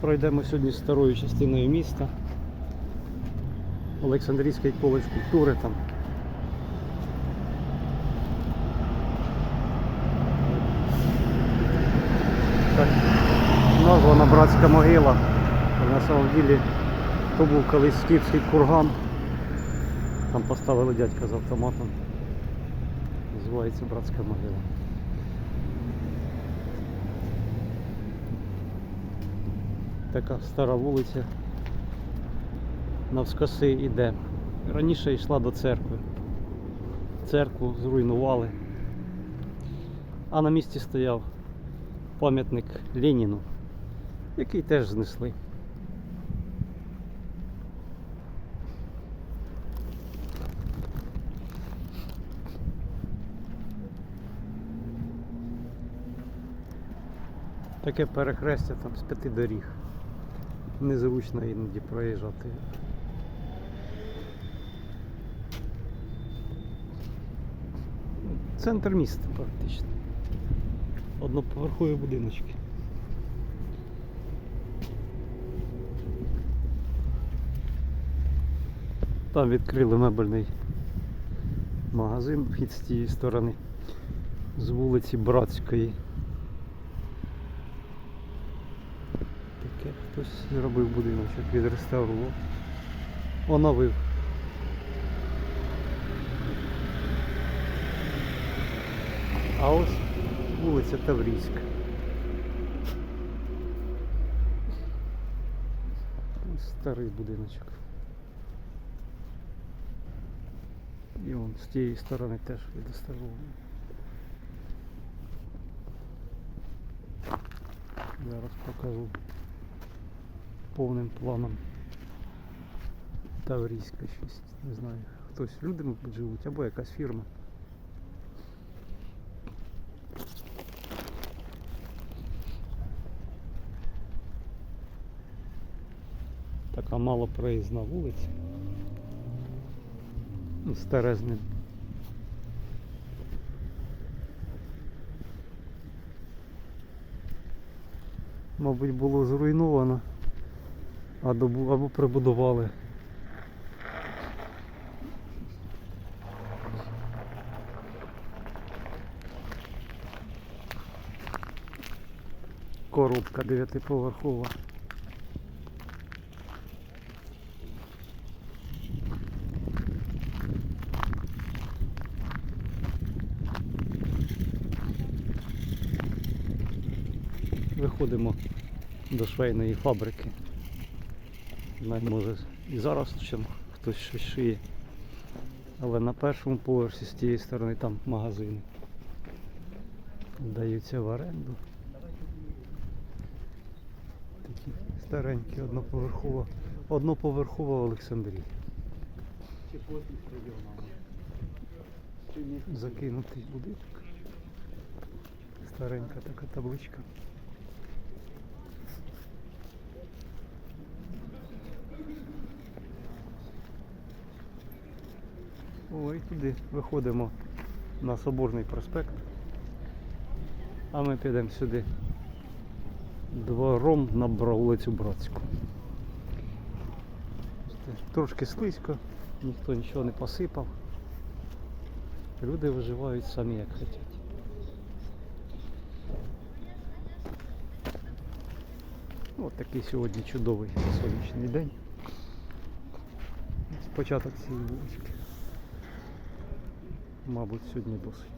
Пройдемо сьогодні старою частиною міста. Олександрійський коледж культури там. Так, названа братська могила. На самом деле то був колись скіфський курган. Там поставили дядька з автоматом. Називається братська могила. Така стара вулиця. Навскоси йде. Раніше йшла до церкви. Церкву зруйнували. А на місці стояв пам'ятник Леніну, який теж знесли. Таке перехрестя там з п'яти доріг. Незручно іноді проїжджати. Центр міста практично. Одноповерхові будиночки. Там відкрили мебельний магазин, вхід з тієї сторони, з вулиці Братської. Таке хтось зробив будиночок, відреставрував. Оновив. А ось вулиця Таврійська. Старий будиночок. І он з тієї сторони теж відреставрований. Зараз покажу повним планом. Таврійська щось, не знаю. Хтось люди, мабуть, живуть, або якась фірма. Така малопроїзна вулиця. Ну, Старезне. Мабуть, було зруйновано, або прибудували. Коробка дев'ятиповерхова. Виходимо до швейної фабрики. Навіть може і зараз чим хтось щось шиє. Але на першому поверсі з тієї сторони там магазини. Даються в оренду. Такі старенькі, одноповерхова. Одноповерхова в Олександрії. Закинутий будинок. Старенька така табличка. Ой, туди виходимо на Соборний проспект. А ми підемо сюди двором на вулицю Братську. Трошки слизько, ніхто нічого не посипав. Люди виживають самі як хочуть. Ось такий сьогодні чудовий сонячний день. Початок цієї вулички. Мабуть, сьогодні досить.